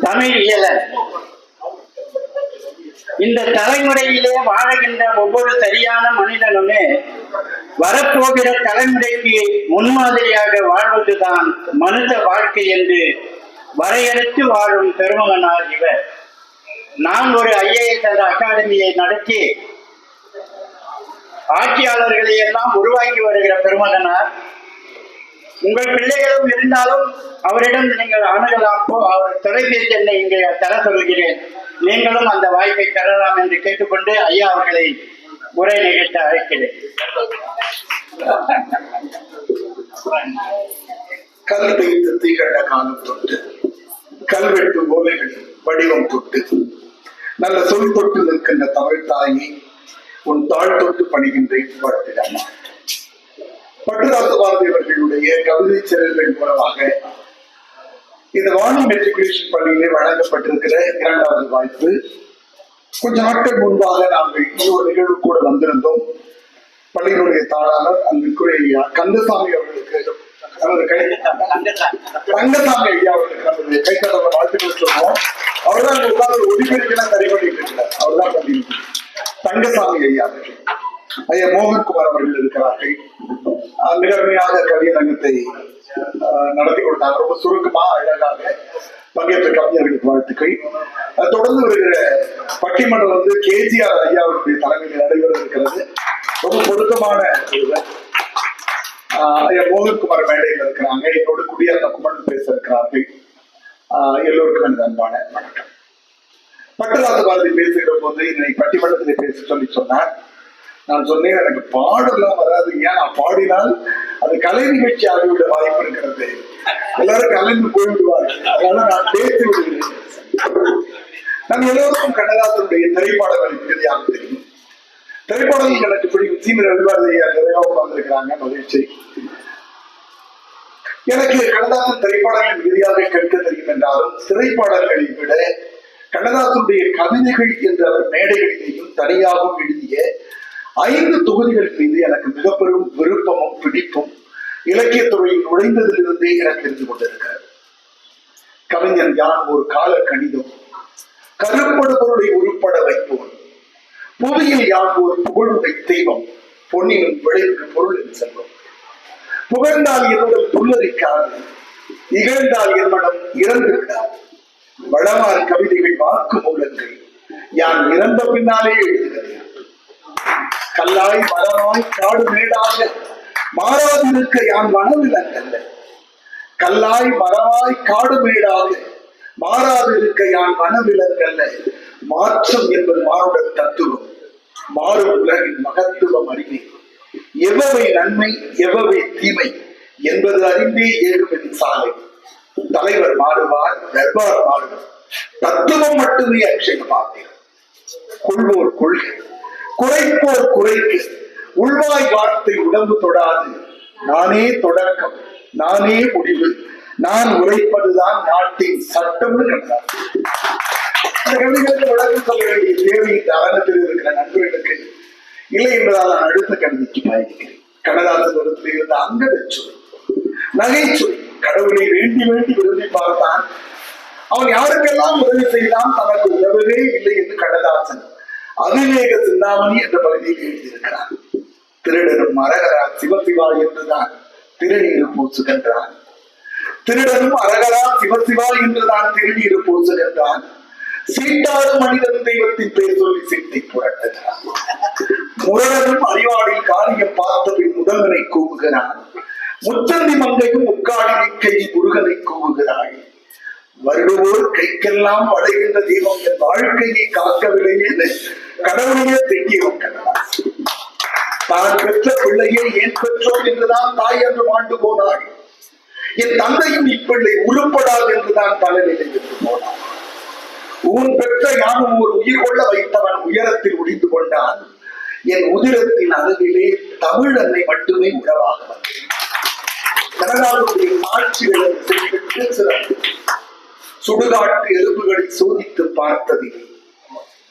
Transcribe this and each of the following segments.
தமிழ் இயல இந்த தலைமுறையிலே வாழுகின்ற ஒவ்வொரு சரியான மனிதனுமே வரப்போகிற தலைமுறைக்கு முன்மாதிரியாக வாழ்வதுதான் மனித வாழ்க்கை என்று வரையறுத்து வாழும் பெருமகனார் இவர். நான் ஒரு ஐஏஎஸ் என்ற அகாடமியை நடத்தி ஆட்சியாளர்களை எல்லாம் உருவாக்கி வருகிற பெருமகனார். உங்கள் பிள்ளைகளும் இருந்தாலும் அவரிடம் நீங்கள் அணுகலாம். அவர் தொலைபேசி எண்ணை இங்கே தர சொல்கிறேன் நீங்களும் அந்த வாய்ப்பை தரலாம் என்று கேட்டுக்கொண்டு ஐயா அவர்களை உரை நிகழ்த்த அழைக்கிறேன். கல் வைத்து தீகண்ட காலம் தொட்டு கல்வெட்டு ஓலைகள் வடிவம் தொட்டு நல்ல சொல் தொட்டு நிற்கின்ற தமிழ் தாயை உன் தாழ் தொட்டு பணிகின்றேன் வாழ்த்துகிறான் பட்டுதாச பாரதி அவர்களுடைய கவிதை செயல்கள் மூலமாக இந்த வானம் மெட்ரிகுலேஷன் பள்ளியிலே வழங்கப்பட்டிருக்கிற இரண்டாவது வாய்ப்பு. கொஞ்ச நாட்கள் முன்பாக நாங்கள் இன்னொரு நிகழ்வு கூட வந்திருந்தோம். பள்ளியினுடைய தாளாளர் அங்குக்குரிய கந்தசாமி அவர்களுக்கு நமது கை ரங்கசாமி ஐயா அவர்களுக்கு நமது கை கடந்த வாழ்த்துக்கள் சொல்லுவோம் அவர் தான் உட்கார்ந்து ஒளிபெருக்கெல்லாம் சரி பண்ணிட்டு இருக்கிறார். அவர் தான் பண்ணிட்டு தங்கசாமி ஐயா அவர்கள். ஐயா மோகன்குமார் அவர்கள் இருக்கிறார்கள். ஆஹ் மிக அருமையாக கவியரங்கத்தை நடத்தி கொடுத்தாங்க ரொம்ப சுருக்கமா அழகாக பங்கேற்ற கவிஞர்களுக்கு வாழ்த்துக்கள். தொடர்ந்து வருகிற பட்டிமன்றம் வந்து கேஜிஆர் ஐயா அவருடைய தலைமையில் நடைபெற இருக்கிறது. ரொம்ப பொருத்தமான ஆஹ் ஐயா மோகன்குமார் மேடையில் இருக்கிறாங்க. என்னோட குடியரச குமரன் பேச இருக்கிறார்கள். ஆஹ் எல்லோருக்கும் எனது அன்பான வணக்கம். பட்டராச பாரதி பேசுகிற போது என்னை பட்டிமன்றத்திலே பேச சொல்லி சொன்னார். நான் சொன்னேன் எனக்கு பாடலாம் வராது. ஏன்? நான் பாடினால் அது கலை நிகழ்ச்சி ஆகிவிட வாய்ப்பு இருக்கிறது. எல்லாரும் கலைந்து போய்விடுவார்கள் அதனால நான் பேசி விடுகிறேன். நம் எல்லோருக்கும் கண்ணதாசனுடைய திரைப்பாடல்கள் மிகுதியாக தெரியும். திரைப்படங்கள் எனக்கு பிடிக்கும். சீமர் ரவிபாரதி நிறைய உட்கார்ந்துருக்கிறாங்க. மகிழ்ச்சி. எனக்கு கண்ணதாசன் திரைப்படங்கள் மிகுதியாக கேட்க தெரியும் என்றாலும் திரைப்படங்களை விட கண்ணதாசனுடைய கவிதைகள் என்ற அவர் மேடைகளிலேயும் தனியாகவும் எழுதிய ஐந்து தொகுதிகள் மீது எனக்கு மிக பெரும் விருப்பமும் பிடிப்பும் இலக்கியத்துறையில் நுழைந்ததிலிருந்தே எனக்கு தெரிந்து கொண்டிருக்கிறது. கவிஞன் யான் ஒரு கால கணிதம் கருப்படுபொருளை உருப்பட வைப்போம் புவியில் யான் ஒரு புகழுடை தெய்வம் பொன்னினும் விளைவுக்கு பொருளின் செல்வம். புகழ்ந்தால் என்னிடம் புல்லரிக்காது இகழ்ந்தால் என்னிடம் இறந்து விடாது வளமார் கவிதைகள் வாக்கு மூலங்கள் யான் இறந்த பின்னாலே எழுதுகிறேன் கல்லாய் மரமாய் காடு மேடாக மாறாதிருக்க யான் மனவிலங்கல்ல கல்லாய் மரமாய் காடு மேடாக மாறாதிருக்க யான் மனவிலங்கல்ல மாற்றம் என்பது மானுட தத்துவம். மாறும் உலகின் மகத்துவம் அறிவை. எவவை நன்மை எவவை தீமை என்பது அறிந்தே ஏறும் சாலை. தலைவர் மாறுவார் தர்பார் மாறுவார். தத்துவம் மட்டுமே அக்ஷய பாத்திரம் கொள்வோர் கொள்கை. குறைப்போர் குறைக்கு. உள்வாய் வார்த்தை உடம்பு தொடாது. நானே தொடக்கம் நானே முடிவு. நான் உரைப்பதுதான் நாட்டின் சட்டம்னு கண்டார் இந்த கவிதைகளுக்கு விளக்கம் சொல்ல வேண்டிய தேவை இந்த அரங்கத்தில் இருக்கிற நண்பர்களுக்கு இல்லை என்பதால் நான் அடுத்த கவிதைக்கு பயணிக்கிறேன். கண்ணதாசன் இடத்தில் இருந்த அங்க சொல் நகைச்சுவை கடவுளை வேண்டி வேண்டி விரும்பி பார்த்தான். அவன் யாருக்கெல்லாம் உதவி செய்தான் தனக்கு உதவவே இல்லை என்று கடதாசன் அதிவேக சிந்தாமணி என்ற பகுதியில் எழுதியிருக்கிறார். திருடனும் அரகரா சிவசிவா என்றுதான் திருநீர் பூசுகின்றான் திருடனும் அரகரா சிவசிவா என்றுதான் திருநீர் பூசுகின்றான் சீட்டாறு மனிதன் தெய்வத்தின் பெயர் சொல்லி சீட்டை புரட்டுகிறான் முரடனும் அறிவாளில் காரியம் பார்த்தபின் முதல்வனை கூவுகிறான் முச்சந்தி மங்கையும் முக்காடி நிற்கை முருகனை கூவுகிறாள் வருடுவோர் கைக்கெல்லாம் வளைகின்ற தெய்வம் என் வாழ்க்கையை காக்கவில்லை என்று கடவுளையே திங்கியவன் கண்ணதாசன் தான் பெற்ற பிள்ளையை ஏன் பெற்றோம் என்றுதான் தாய் என்று மாண்டு போனாள். என் தந்தையும் இப்பிள்ளை உருப்படாது என்றுதான் தலைநிலை என்று போனான் உன் பெற்ற யானும் ஒரு உயிர் கொள்ள வைத்தவன் உயரத்தில் ஒளிந்து கொண்டான். என் உதிரத்தின் அருகிலே தமிழ் அன்னை மட்டுமே உறவாக வந்தேன். கனடாவுடைய சிறப்பு. சுடுகாட்டு எலும்புகளை சோதித்து பார்த்ததில்லை.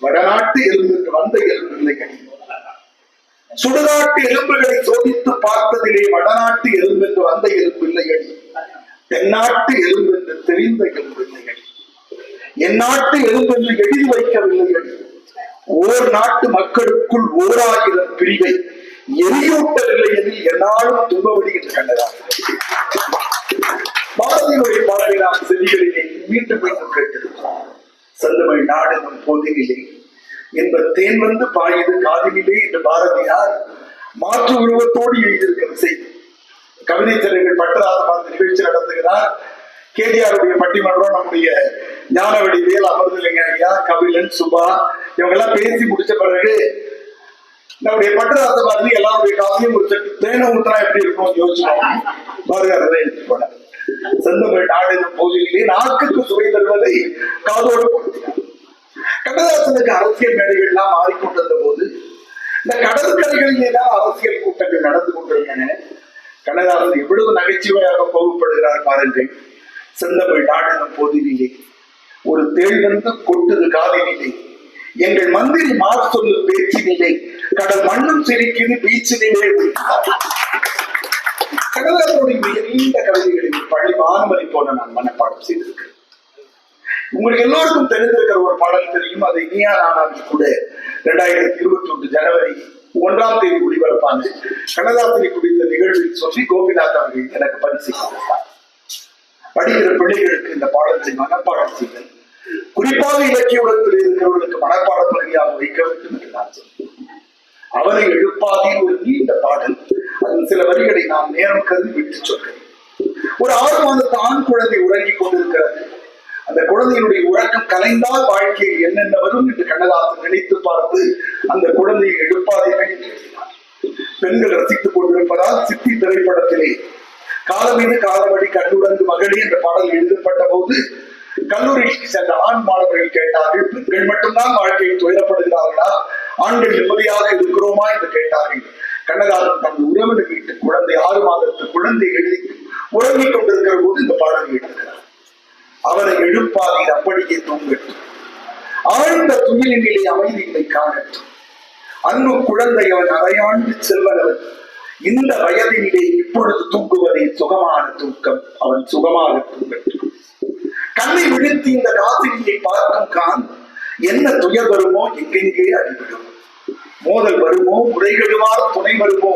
வடநாட்டு எலும்புக்கு வந்த எலும்பில்லைகள் சுடுகாட்டு எலும்புகளை சோதித்து பார்த்ததிலே வடநாட்டு எலும்பென்று வந்த எலும்பில்லைகள் தென்னாட்டு எலும்பென்று தெரிந்த எலும்பில்லைகள் என் நாட்டு எலும்பென்று எழுதி வைக்கவில்லை ஓர் நாட்டு மக்களுக்குள் ஓர் ஆயிரம் பிரிவை எரியூட்டவில்லை எனில் என்னாலும் துன்பவடி என்று கண்டதாக பாரதியுடைய பாடலை நாம் செவிகளிலே மீண்டும் மீண்டும் கேட்டது செந்தமிழ் நாடு நம் போதினிலே. என்ப தேன் வந்து பாயுது காதினிலே என்று பாரதியார் மாற்று உருவத்தோடு எழுதியிருக்கிற செய்தி கவிதை தலைவர் பட்டராசம் அந்த நிகழ்ச்சி நடத்துகிறார். கேடிஆருடைய பட்டிமன்றம் நம்முடைய ஞானவடி வேல் அமர்தலிங்க ஐயா கபிலன் சுபா இவங்க எல்லாம் பேசி முடிச்ச பிறகு நம்முடைய பட்டராச பாரதி எல்லாருடைய காலையும் ஒரு தேனை ஊத்தினா எப்படி இருக்கும் யோசிச்சோம் பாரதியார் அதை எடுத்துட்டு போனார். செந்தமிழ் நாடு என்னும் பகுதியிலே நாக்குக்கு சுவை தருவதை காதோடு கொடுத்தார் கண்ணதாசனுக்கு அரசியல் மேடைகள் எல்லாம் மாறிக்கொண்டிருந்த போது இந்த கடற்கரைகளிலே தான் அரசியல் கூட்டங்கள் நடந்து கொண்டிருந்தன. கண்ணதாசன் எவ்வளவு நகைச்சுவையாக பகுப்படுகிறார் பாருங்கள். செந்தமிழ் நாடகம் பகுதியிலே ஒரு தேள் வந்து கொட்டுது காதினிலே. எங்கள் மந்திரி மார் சொல்லு பேச்சினிலே கடல் மண்ணும் சிரிக்குது பீச்சினிலே. கடவுளர்களுடைய மிக நீண்ட கவிதைகளில் பழி வானமதி போல நான் மனப்பாடம் செய்திருக்கிறேன். உங்களுக்கு எல்லோருக்கும் தெரிந்திருக்கிற ஒரு பாடல் தெரியும். அதை இனியா நானாவில் கூட இரண்டாயிரத்தி இருபத்தி ஒன்று ஜனவரி ஒன்றாம் தேதி ஒளிபரப்பான கண்ணதாசனை குறித்த நிகழ்வில் சொல்லி கோபிநாத் அவர்கள் எனக்கு பரிசு கொடுத்தார் படிக்கிற பிள்ளைகளுக்கு இந்த பாடல்களை மனப்பாடம் செய்தல் குறிப்பாக இலக்கிய உலகத்தில் இருக்கிறவர்களுக்கு மனப்பாட பகுதியாக வைக்க வேண்டும் என்று நான் சொன்னேன் அவனை எழுப்பாதே ஒரு நீண்ட பாடல். சில வரிகளை நாம் நேரம் கருதி விட்டு சொல்கிறேன். ஒரு ஆறு மாதத்து ஆண் குழந்தை உறங்கிக் கொண்டிருக்கிறது. அந்த குழந்தையினுடைய உறக்கம் கலைந்தால் வாழ்க்கையில் என்னென்ன வரும் என்று கண்ணதாசன் நினைத்து பார்த்து அந்த குழந்தையை எழுப்பாதீர்கள் பெண்கள் ரசித்துக் கொண்டிருப்பதால் சித்தி திரைப்படத்திலே காலமீது காலமடி கண்ணுடந்து கண்ணுறந்து மகளே என்ற பாடல் எழுதப்பட்ட போது கல்லூரிக்கு சென்ற ஆண் மாணவர்கள் கேட்டார்கள் பெண்கள் மட்டும்தான் வாழ்க்கையில் துயரப்படுகிறார்களா? ஆண்கள் நிம்மதியாக இருக்கிறோமா? என்று கேட்டார்கள். கண்ணதாசன் தன் உறவின வீட்டு குழந்தை ஆறு மாதத்து குழந்தை எழுதி உறங்கிக் கொண்டிருக்கிற போது இந்த பாடல் எழுதுகிறார். அவரை எழுப்பாதீர் அப்படியே தூங்கட்டும். ஆழ்ந்த துயிலினிலே அமைதியை காணட்டும். அன்பு குழந்தை அவன் அரையாண்டு செல்வனவன். இந்த வயதினிலே இப்பொழுது தூங்குவதே சுகமான தூக்கம். அவன் சுகமாக தூங்கட்டும். கண்ணை விழுத்தி இந்த காசினியை பார்க்கும் கான் என்ன துயர் வருமோ எங்கெங்கே அடிவிடும் மோதல் வருமோ? முறைகெடுவார் துணை வருமோ?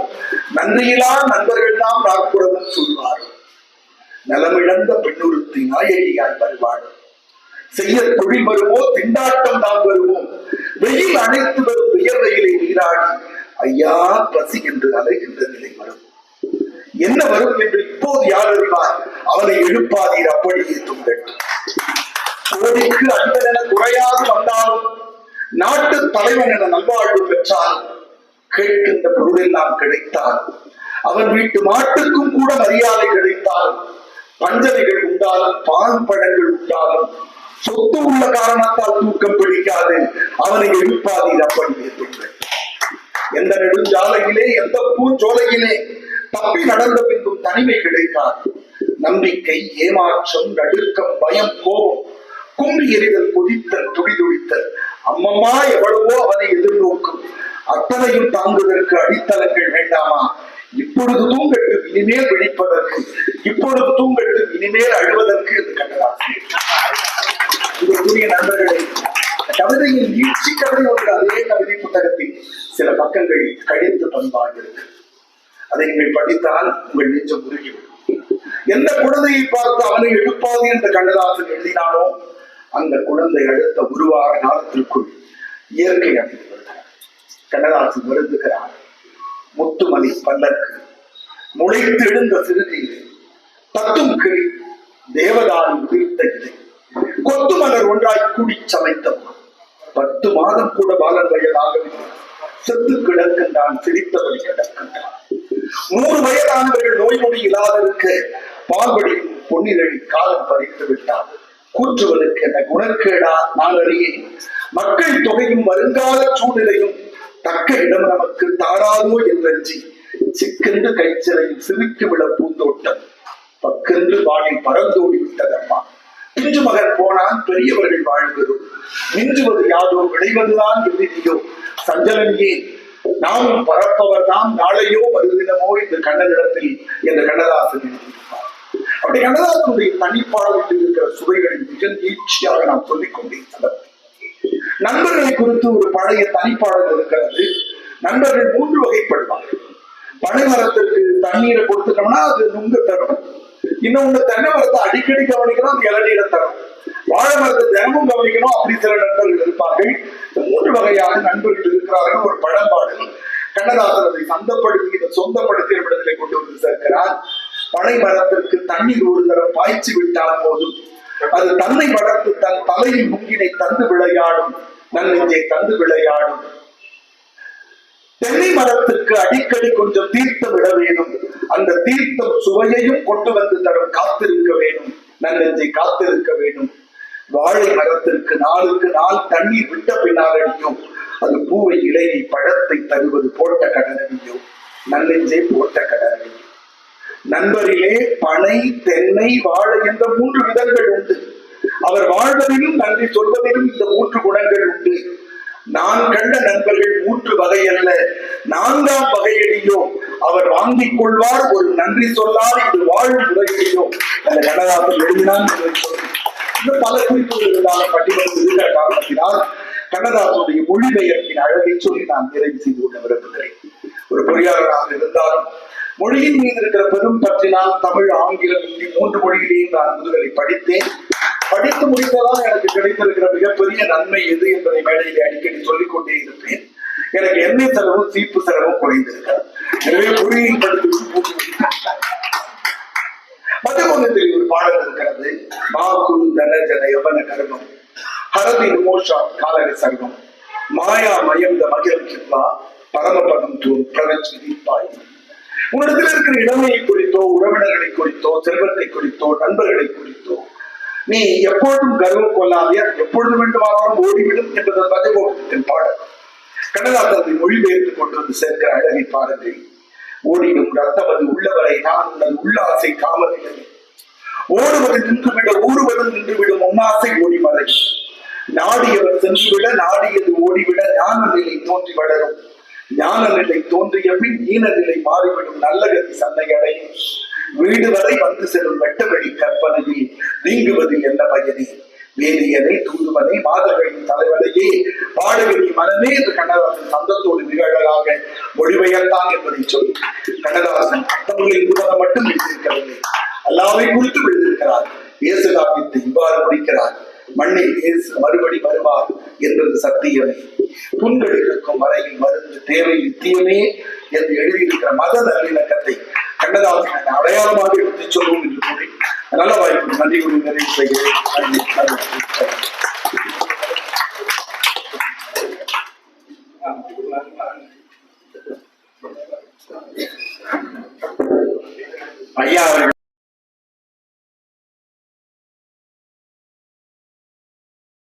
நன்மையிலா நண்பர்கள் தான் நாற்புறமும் சொல்வார் நலமிழந்த பெண்ணுறுத்தி நாயகியாய் வருவாள் செய்ய தொழில் வருமோ? திண்டாட்டம் தான் வருவோம் வெயில் அனைத்து வரும் வியர்வையிலே நீராடி ஐயா பசி என்று அலைகின்ற நிலை வரும். என்ன வரும் என்று இப்போது யார் அறிவார்? அவனை எழுப்பாதீர் அப்படியே தூங்கட்டும் கோடிக்கு அன்பனென குறையாது வந்தாலும் நாட்டு தலைவன் என நல்வாழ்வு பெற்றால் கேட்கின்ற பொருளெல்லாம் கிடைத்தால் அவன் வீட்டு மாட்டுக்கும் கூட மரியாதை கிடைத்தால் பஞ்சனைகள் உண்டாலும் பால் பழங்கள் உண்டாலும் சொத்து உள்ள காரணத்தால் தூக்கம் பிடிக்காது அவனை எழுப்பாதீர் அப்படி தூங்கட்டும் எந்த நெடுஞ்சாலையிலே எந்த பூஞ்சோலையிலே தப்பி நடந்த பின்பும் தனிமை கிடைக்காது. நம்பிக்கை ஏமாற்றம் நடுக்கம் பயம் கோபம் கும்பி எறிதல் கொதித்தல் துடிதுடித்தல் அம்மம்மா எவ்வளவோ அவனை எதிர்நோக்கும். அத்தனையும் தாங்குவதற்கு அடித்தளங்கள் வேண்டாமா? இப்பொழுது தூங்கட்டும் இனிமேல் விழிப்பதற்கு. இப்பொழுது தூங்கட்டும் இனிமேல் அழுவதற்கு என்று கண்டதாசி நண்பர்களே கவிதையின் வீழ்ச்சி கவிதை ஒன்று அதே கவிதை புத்தகத்தில் சில பக்கங்கள் கழித்து பண்பாகிறது அதை நீங்கள் படித்தால் உங்கள் நெஞ்சம் உருகிவிடும் எந்த குழந்தையை பார்த்து அவனை எழுப்பாது என்று கண்ணதாசன் எழுதினானோ அந்த குழந்தை அடுத்த ஒரு வார காலத்திற்குள் இயற்கை அடைந்து வருகிறார். கண்ணதாசன் வருந்துகிறார். முத்துமணி பல்லக்கு முளைத்து எழுந்த சிறுநீர் தத்தும் கிளி தேவதாரி உயிர்த்த இலை. கொத்து மலர் ஒன்றாய் கூடி சமைத்தவன் பத்து மாதம் கூட பாலன் வயதாகவில்லை. செத்து கிடக்கின்றான் சிரித்தபடி கிடக்கின்றான். நூறு வயதானவர்கள் நோய் நொடி இல்லாதிருக்க பால்படி பொன்னிரழி காலம் பறித்து விட்டார்கள். கூற்றுவதற்கு என்ன குணக்கேடா நான் அறியேன் மக்கள் தொகையும் வருங்கால சூழ்நிலையும் தக்க இடம் நமக்கு தாராதோ என்றி சிக்கென்று கைச்சிறையில் சிரிக்கு விட பூந்தோட்டம் பக்கென்று வானில் பறந்தோடி விட்டதம்மா. பிஞ்சு மகன் போனான் பெரியவர்கள் வாழ்கிறோம் மிஞ்சுவது யாதோ விளைவதுதான் எழுதியோ சஞ்சலன் ஏன்? நாமும் பறப்பவர் தான் நாளையோ மறுதினமோ இந்த கண்ணனிடத்தில் என்ற கண்ணதாசன் எழுதியிருப்பார். அப்படி கண்ணதாசனுடைய தனிப்பாடலில் இருக்கிற சுவைகளை மிக நீட்சியாக நாம் சொல்லிக் கொண்டிருக்கிறோம் நண்பர்களை குறித்து ஒரு பழைய தனிப்பாடல் இருக்கிறது. நண்பர்கள் மூன்று வகைப்படுவார்கள். பனை மரத்திற்கு தண்ணீரை கொடுத்துட்டோம்னா அது நுங்கு தரும். இன்னொன்னு தென்னை மரத்தை அடிக்கடி கவனிக்கணும் அது இளநீரை தரும். வாழை மரத்தை தினமும் கவனிக்கணும் அப்படி சில நண்பர்கள் இருப்பார்கள். மூன்று வகையான நண்பர்கள் இருக்கிறார்கள். ஒரு பழம்பாடு. கண்ணதாசன் அதை சந்தப்படுத்தி இதை சொந்தப்படுத்தி இடத்திலே கொண்டு வந்து சேர்க்கிறார். பனை மரத்திற்கு தண்ணீர் ஒரு தரம் பாய்ச்சி விட்டால் போதும். அது தன்னை வளர்த்து தன் தலையின் முங்கினை தந்து விளையாடும். நன்னெஞ்சை தந்து விளையாடும். தென்னை மரத்துக்கு அடிக்கடி கொஞ்சம் தீர்த்தம் விட வேணும் அந்த தீர்த்தம் சுவையையும் கொண்டு வந்து தரும் காத்திருக்க வேணும் நன்னெஞ்சை காத்திருக்க வேணும் வாழை மரத்திற்கு நாளுக்கு நாள் தண்ணீர் விட்ட பின்னாலடியும் அது பூவை இலையை பழத்தை தருவது போட்ட கடனடியோ நன்னெஞ்சே போட்ட கடனடியோ நண்பரிலே பனை தென்னை வாழை என்ற மூன்று விதங்கள் உண்டு. அவர் வாழ்வதிலும் நன்றி சொல்வதிலும் இந்த மூன்று குணங்கள் உண்டு. நான் கண்ட நண்பர்கள் மூன்று வகை அல்ல. நான்காம் வகையடியோ அவர் வாங்கிக் கொள்வார் ஒரு நன்றி சொல்லார் இது வாழும் முறையடியோ அந்த கனகாசன் எழுதினான் இன்னும் பல குறிப்புகள் இருந்தாலும் பட்டியலில் இருக்கிற காரணத்தினால் கண்ணதாசனுடைய மொழிபெயர்ப்பின் அழகை சொல்லி நான் நிறைவு செய்து கொள்ள விரும்புகிறேன். ஒரு பொறியாளராக இருந்தாலும் மொழியின் மீது இருக்கிற பெரும் பற்றினால் தமிழ் ஆங்கிலம் இந்தி மூன்று மொழிகளையும் நான் முதுகலை படித்தேன். படித்து முடித்ததால் எனக்கு கிடைத்திருக்கிற மிகப்பெரிய நன்மை எது என்பதை மேடையில் அடிக்கடி சொல்லிக் கொண்டே இருப்பேன். எனக்கு எண்ணெய் செலவும் சீப்பு செலவும் குறைந்திருக்கிறது. எனவே மொழியின் படித்து ஒரு பாடல் இருக்கிறது. மாகுரு தனஜன யவன கர்மம் ஹரதி மோஷா காலக சர்வம் மாயா மயந்த மகிழம் கிருபா பரமபதம் தூண் பிரவச்சி தீபாய் உன்னிடத்தில் இருக்கிற இளமையை குறித்தோ உறவினர்களை குறித்தோ செல்வத்தை குறித்தோ நண்பர்களை குறித்தோ நீ எப்பொழுதும் கர்வம் கொள்ளாதே எப்பொழுது வேண்டுமானாலும் ஓடிவிடும் என்பதன் பதிவோகத்தின் பாடல். கண்ணதாசனை மொழிபெயர்த்து கொண்டு வந்து சேர்க்கிற அழகை பாருங்கள் ஓடிடும் ரத்தமது உள்ளவரை நான் உனது உள்ளாசை காமதில்லை ஓடுவது நின்றுவிட ஊறுவதும் நின்றுவிடும் உம்மாசை ஓடிமலை. நாடியவர் சென்றுவிட நாடியது ஓடிவிட ஞான நிலை தோன்றி வளரும். ஞான நிலை தோன்றிய பின் ஈன நிலை மாறிவிடும் நல்ல கதி சந்தையடை வீடு வரை வந்து செல்லும் வெட்டவெளி கற்பனையில் நீங்குவதில் என்ன பயனே? வேதியனை தூதுவனை மாதர்களின் தலைவனையே பாடகனி மனமே என்று கண்ணதாசன் சந்தத்தோடு மிக அழகாக மொழிபெயர்த்தான் என்பதை சொல்லி கண்ணதாசன் அத்தவர்களின் புதனம் மட்டும் எழுதியிருக்கவில்லை. அல்லாவை குறித்து எழுதியிருக்கிறார். இயேசு காப்பித்து இவ்வாறு முடிக்கிறார். மண்ணில் இயேசு மறுபடி வருவார் என்பது சத்தியமே. புண்கள் இருக்கும் வரையில் மருந்து தேவை நித்தியமே என்று எழுதியிருக்கிற மத நல்லிணக்கத்தை கண்ணதாசன் அடையாளமாக எடுத்துச் சொல்வோம் என்று கூறி நல்ல வாய்ப்பு. நன்றி கூறி நிறைவு செய்கிறேன். ஐயா அவர்கள்